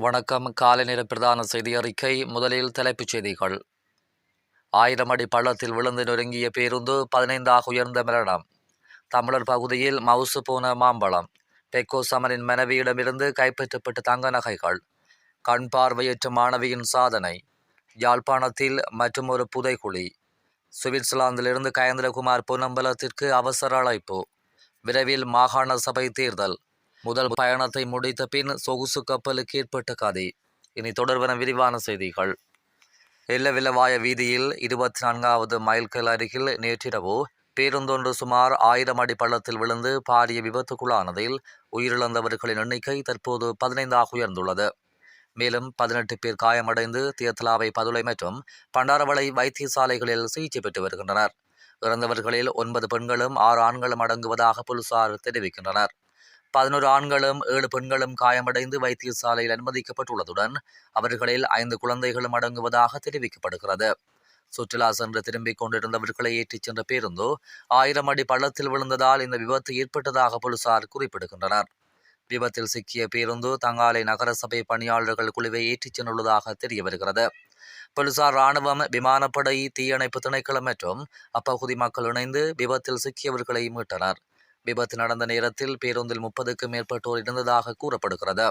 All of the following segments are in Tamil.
வணக்கம். காலை நேர பிரதான செய்தி அறிக்கை முதலில் தலைப்புச் செய்திகள். ஆயிரம் அடி பள்ளத்தில் விழுந்து நொறுங்கிய பேருந்து பதினைந்தாக உயர்ந்த மரணம். தமிழர் பகுதியில் மவுசு போன மாம்பழம். பெக்கோ சமரின் மனைவியிடமிருந்து கைப்பற்றப்பட்ட தங்க நகைகள். கண் பார்வையற்ற மாணவியின் சாதனை. யாழ்ப்பாணத்தில் மற்றும் ஒரு புதைக்குழி சுவிட்சர்லாந்திலிருந்து கயந்திரகுமார் பொன்னம்பலத்திற்கு அவசர அழைப்பு. விரைவில் மாகாண சபை தேர்தல். முதல் பயணத்தை முடித்த பின் சொகுசு கப்பலுக்கு ஏற்பட்ட கதை. இனி தொடர்வன விரிவான செய்திகள். எல்லவில்லவாய வீதியில் இருபத்தி நான்காவது மைல்கல் அருகில் நேற்றிரவு பேருந்தொன்று சுமார் ஆயிரம் அடி பள்ளத்தில் விழுந்து பாரிய விபத்துக்குள்ளானதில் உயிரிழந்தவர்களின் எண்ணிக்கை தற்போது பதினைந்தாக உயர்ந்துள்ளது. மேலும் பதினெட்டு பேர் காயமடைந்து தியத்தலாவை பதுளை மற்றும் பண்டாரவளை வைத்தியசாலைகளில் சிகிச்சை பெற்று வருகின்றனர். இறந்தவர்களில் ஒன்பது பெண்களும் ஆறு ஆண்களும் அடங்குவதாக போலீசார் தெரிவிக்கின்றனர். பதினோரு ஆண்களும் ஏழு பெண்களும் காயமடைந்து வைத்தியசாலையில் அனுமதிக்கப்பட்டுள்ளதுடன் அவர்களில் ஐந்து குழந்தைகளும் அடங்குவதாக தெரிவிக்கப்படுகிறது. சுற்றுலா சென்று திரும்பிக் கொண்டிருந்தவர்களை ஏற்றிச் சென்ற பேருந்து ஆயிரம் அடி பள்ளத்தில் விழுந்ததால் இந்த விபத்து ஏற்பட்டதாக போலீசார் குறிப்பிடுகின்றனர். விபத்தில் சிக்கிய பேருந்து தங்காலை நகரசபை பணியாளர்கள் குழுவை ஏற்றிச் சென்றுள்ளதாக தெரிய வருகிறது போலீசார் ராணுவம் விமானப்படை தீயணைப்பு திணைக்களம் மற்றும் அப்பகுதி மக்கள் இணைந்து விபத்தில் சிக்கியவர்களை மீட்டனர். விபத்து நடந்த நேரத்தில் பேருந்தில் முப்பதுக்கும் மேற்பட்டோர் இருந்ததாக கூறப்படுகிறது.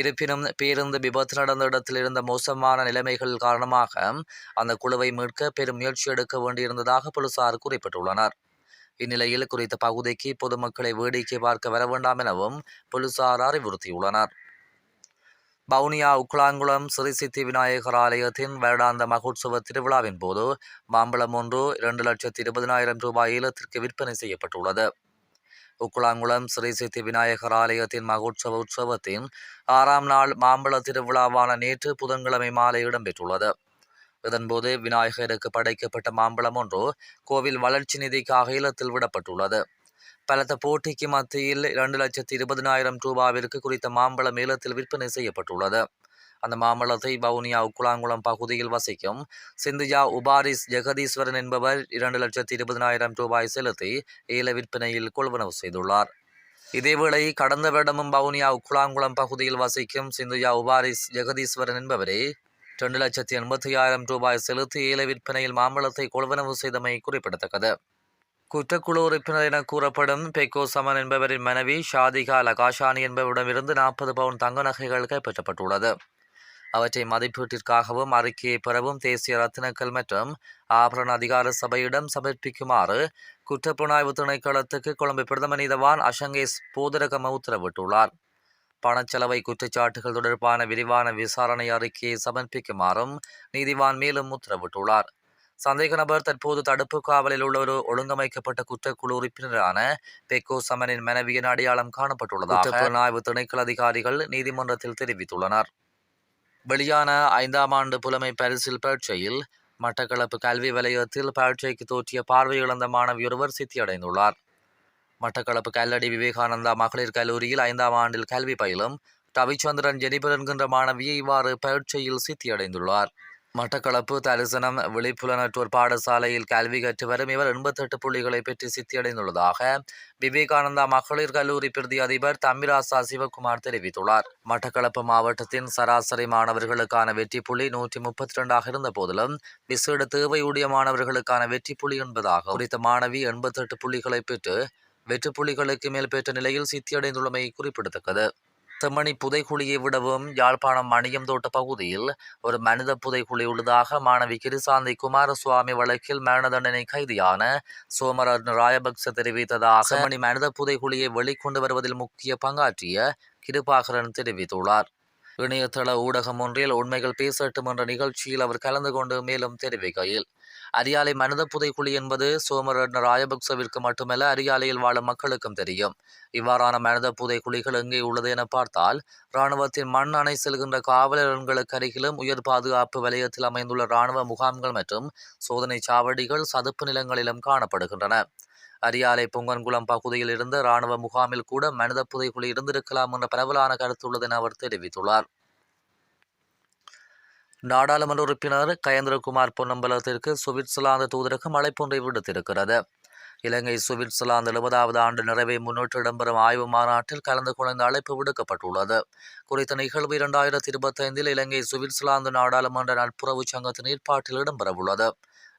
இருப்பினும் பேருந்து விபத்து நடந்த இடத்தில் இருந்த மோசமான நிலைமைகள் காரணமாக அந்த குழுவை மீட்க பெரும் முயற்சி எடுக்க வேண்டியிருந்ததாக போலீசார் குறிப்பிட்டுள்ளனர். இந்நிலையில் குறித்த பகுதிக்கு பொதுமக்களை வேடிக்கை பார்க்க வர வேண்டாம் எனவும் போலீசார் அறிவுறுத்தியுள்ளனர். வவுனியா உக்லாங்குளம் சிறிசித்தி விநாயகர் ஆலயத்தின் வருடாந்த மகோத்சவ திருவிழாவின் போது மாம்பழம் ஒன்று இரண்டு லட்சத்தி இருபதினாயிரம் ரூபாய் ஏலத்திற்கு விற்பனை செய்யப்பட்டுள்ளது. உக்குளாங்குளம் ஸ்ரீ சித்தி விநாயகர் ஆலயத்தின் மகோற்சவ உற்சவத்தின் ஆறாம் நாள் மாம்பழ திருவிழாவான நேற்று புதன்கிழமை மாலை இடம்பெற்றுள்ளது. இதன்போது விநாயகருக்கு படைக்கப்பட்ட மாம்பழம் ஒன்று கோவில் வளர்ச்சி நிதிக்காக இல்லத்தில் விடப்பட்டுள்ளது. பலத்த போட்டிக்கு மத்தியில் இரண்டு லட்சத்தி இருபதினாயிரம் ரூபாவிற்கு குறித்த மாம்பழம் ஏலத்தில் விற்பனை செய்யப்பட்டுள்ளது. அந்த மாமல்லத்தை வவுனியா உக்குளாங்குளம் பகுதியில் வசிக்கும் சிந்தியா உபாரிஸ் ஜெகதீஸ்வரன் என்பவர் இரண்டு லட்சத்தி இருபதினாயிரம் ரூபாய் செலுத்தி ஏல விற்பனையில் கொள்வனவு செய்துள்ளார். இதேவேளை கடந்த வருடமும் வவுனியா உக்குளாங்குளம் பகுதியில் வசிக்கும் சிந்துயா உபாரிஸ் ஜெகதீஸ்வரன் என்பவரே இரண்டு லட்சத்தி எண்பத்தி ஆயிரம் ரூபாய் செலுத்தி ஏல விற்பனையில் மாம்பழத்தை கொள்வனவு செய்தமை குறிப்பிடத்தக்கது. குற்றக்குழு உறுப்பினர் என கூறப்படும் பெக்கோ சமன் என்பவரின் மனைவி ஷாதிகா லகாஷானி என்பவரிடமிருந்து நாற்பது பவுன் தங்க நகைகள் கைப்பற்றப்பட்டுள்ளது. அவற்றை மதிப்பீட்டிற்காகவும் அறிக்கையை பெறவும் தேசிய ரத்தினக்கள் மற்றும் ஆபரண அதிகார சபையிடம் சமர்ப்பிக்குமாறு குற்றப்புலனாய்வு திணைக்களத்துக்கு கொழும்பு பிரதம நீதவான் அஷங்கேஸ் போதரகம உத்தரவிட்டுள்ளார். பணச்செலவை குற்றச்சாட்டுகள் தொடர்பான விரிவான விசாரணை அறிக்கையை சமர்ப்பிக்குமாறும் நீதிவான் மேலும் உத்தரவிட்டுள்ளார். சந்தேக நபர் தற்போது தடுப்பு காவலில் உள்ள ஒரு ஒழுங்கமைக்கப்பட்ட குற்றக்குழு உறுப்பினரான பெக்கோ சமனின் மனைவியின் அடையாளம் காணப்பட்டுள்ளதாக புலனாய்வு திணைக்கள அதிகாரிகள் நீதிமன்றத்தில் தெரிவித்துள்ளனர். வெளியான ஐந்தாம் ஆண்டு புலமை பரிசில் பரீட்சையில் மட்டக்களப்பு கல்வி வலயத்தில் பரீட்சைக்கு தோற்றிய பார்வை இழந்த மாணவி ஒருவர் சித்தியடைந்துள்ளார். மட்டக்களப்பு கல்லடி விவேகானந்தா மகளிர் கல்லூரியில் ஐந்தாம் ஆண்டில் கல்வி பயிலும் ரவிச்சந்திரன் ஜெனிபர் என்கின்ற மாணவியை இவ்வாறு பரீட்சையில் சித்தியடைந்துள்ளார். மட்டக்களப்பு தரிசனம் விழிப்புலனற்றோர் பாடசாலையில் கல்வி கற்று வரும் இவர் எண்பத்தெட்டு புள்ளிகளை பெற்று சித்தியடைந்துள்ளதாக விவேகானந்தா மகளிர் கல்லூரி பிரதி அதிபர் தம்பிராசா சிவகுமார் தெரிவித்துள்ளார். மட்டக்களப்பு மாவட்டத்தின் சராசரி மாணவர்களுக்கான வெற்றி புள்ளி நூற்றி முப்பத்தி ரெண்டாக இருந்த போதிலும் விசேட தேவையுடைய மாணவர்களுக்கான வெற்றி புள்ளி என்பதாக குறித்த மாணவி எண்பத்தெட்டு புள்ளிகளை பெற்று வெற்றி புள்ளிகளுக்கு மேல் பெற்ற நிலையில் சித்தியடைந்துள்ளமை குறிப்பிடத்தக்கது. செம்மணி புதைக்குழியை விடவும் யாழ்ப்பாணம் மணியம் தோட்ட பகுதியில் ஒரு மனித புதைக்குழி உள்ளதாக மாணவி கிருசாந்தி குமாரசுவாமி வழக்கில் மரண தண்டனை கைதியான சோமரன் ராயபக்ச தெரிவித்ததாக செம்மணி மனித புதைக்குழியை வெளிக்கொண்டு வருவதில் முக்கிய பங்காற்றிய கிருபாகரன் தெரிவித்துள்ளார். இணையதள ஊடகம் ஒன்றில் உண்மைகள் பேசட்டும் என்ற நிகழ்ச்சியில் அவர் கலந்து கொண்டு மேலும் தெரிவிக்கையில் அரியாலை மனித புதைக்குழி என்பது சோமரன் ராயபக்சவிற்கு மட்டுமல்ல அரியாலையில் வாழும் மக்களுக்கும் தெரியும். இவ்வாறான மனித புதைக்குழிகள் எங்கே உள்ளது என பார்த்தால் இராணுவத்தின் மண் அணை செல்கின்ற காவலர்களுக்கு அருகிலும் உயர் பாதுகாப்பு வலயத்தில் அமைந்துள்ள இராணுவ முகாம்கள் மற்றும் சோதனை சாவடிகள் சதுப்பு நிலங்களிலும் காணப்படுகின்றன. அரியாலை பொங்கன்குளம் பகுதியில் இருந்த இராணுவ முகாமில் கூட மனித புதைக்குழி இருந்திருக்கலாம் என்ற பரவலான கருத்து உள்ளது என அவர் தெரிவித்துள்ளார். நாடாளுமன்ற உறுப்பினர் கயேந்திரகுமார் பொன்னம்பலத்திற்கு சுவிட்சர்லாந்து தூதரகம் அழைப்பொன்றை விடுத்திருக்கிறது. இலங்கை சுவிட்சர்லாந்து எழுபதாவது ஆண்டு நிறைவை முன்னிட்டு இடம்பெறும் ஆய்வு மாநாட்டில் கலந்து கொள்ள அழைப்பு விடுக்கப்பட்டுள்ளது. குறித்த நிகழ்வு இரண்டாயிரத்தி இருபத்தைந்தில் இலங்கை சுவிட்சர்லாந்து நாடாளுமன்ற நட்புறவு சங்கத்தின் ஏற்பாட்டில் இடம்பெறவுள்ளது.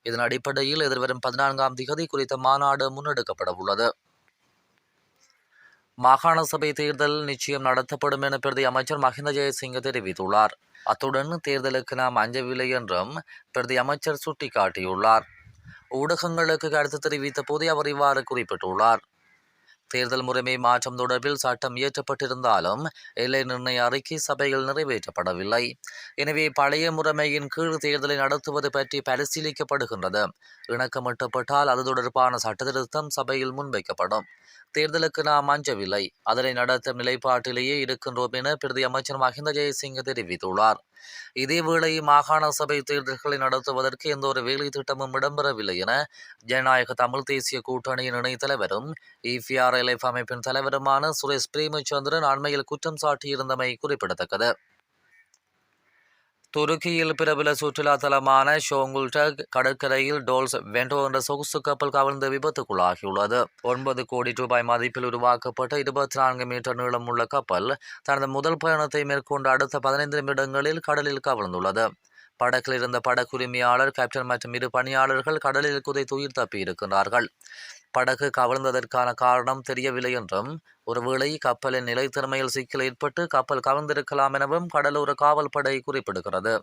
இதன் அடிப்படையில் எதிர்வரும் பதினான்காம் திகதி குறித்த மாநாடு முன்னெடுக்கப்பட உள்ளது மாகாண சபை தேர்தல் நிச்சயம் நடத்தப்படும் என பிரதி அமைச்சர் மஹிந்த ஜெயசிங்க தெரிவித்துள்ளார். அத்துடன் தேர்தலுக்கு நாம் அஞ்சவில்லை என்றும் பிரதி அமைச்சர் சுட்டிக்காட்டியுள்ளார். ஊடகங்களுக்கு கருத்து தெரிவித்த போதே அவர் இவ்வாறு குறிப்பிட்டுள்ளார். தேர்தல் முறைமை மாற்றம் தொடர்பில் சட்டம் இயற்றப்பட்டிருந்தாலும் எல்லை நிர்ணய அறிக்கை சபையில் நிறைவேற்றப்படவில்லை. எனவே பழைய முறைமையின் கீழ் தேர்தலை நடத்துவது பற்றி பரிசீலிக்கப்படுகின்றது. இணக்கமிட்டப்பட்டால் அது தொடர்பான சட்டத்திருத்தம் சபையில் முன்வைக்கப்படும். தேர்தலுக்கு நாம் அஞ்சவில்லை. அதனை நடத்தும் நிலைப்பாட்டிலேயே இருக்கின்றோம் என பிரதி அமைச்சர் மஹிந்த ஜெயசிங்க தெரிவித்துள்ளார். இதேவேளை மாகாண சபை தேர்தல்களை நடத்துவதற்கு எந்த ஒரு வேலை திட்டமும் இடம்பெறவில்லை என ஜனநாயக தமிழ் தேசிய கூட்டணியின் இணைத் தலைவரும் இபிஆர்எல்எஃப் அமைப்பின் தலைவருமான சுரேஷ் பிரேமச்சந்திரன் அண்மையில் குற்றம் சாட்டியிருந்தமை குறிப்பிடத்தக்கது. துருக்கியில் பிரபல சுற்றுலா தலமான ஷோங்குல்டக் கடற்கரையில் டோல்ஸ் வென்டோ என்ற சொகுசு கப்பல் கவிழ்ந்து விபத்துக்குள்ளாகியுள்ளது. ஒன்பது கோடி ரூபாய் மதிப்பில் உருவாக்கப்பட்ட இருபத்தி நான்கு மீட்டர் நீளமுள்ள கப்பல் தனது முதல் பயணத்தை மேற்கொண்ட அடுத்த பதினைந்து நிமிடங்களில் கடலில் கவிழ்ந்துள்ளது. படகில் இருந்த படகுரிமையாளர் கேப்டன் மற்றும் இரு பணியாளர்கள் கடலில் குதை உயிர் தப்பியிருக்கிறார்கள். படகு கவிழ்ந்ததற்கான காரணம் தெரியவில்லை என்றும் ஒருவேளை கப்பலின் நிலைத்திறமையில் சிக்கல் ஏற்பட்டு கப்பல் கவிழ்ந்திருக்கலாம் எனவும் கடலோர காவல் படை குறிப்பிடுகிறது.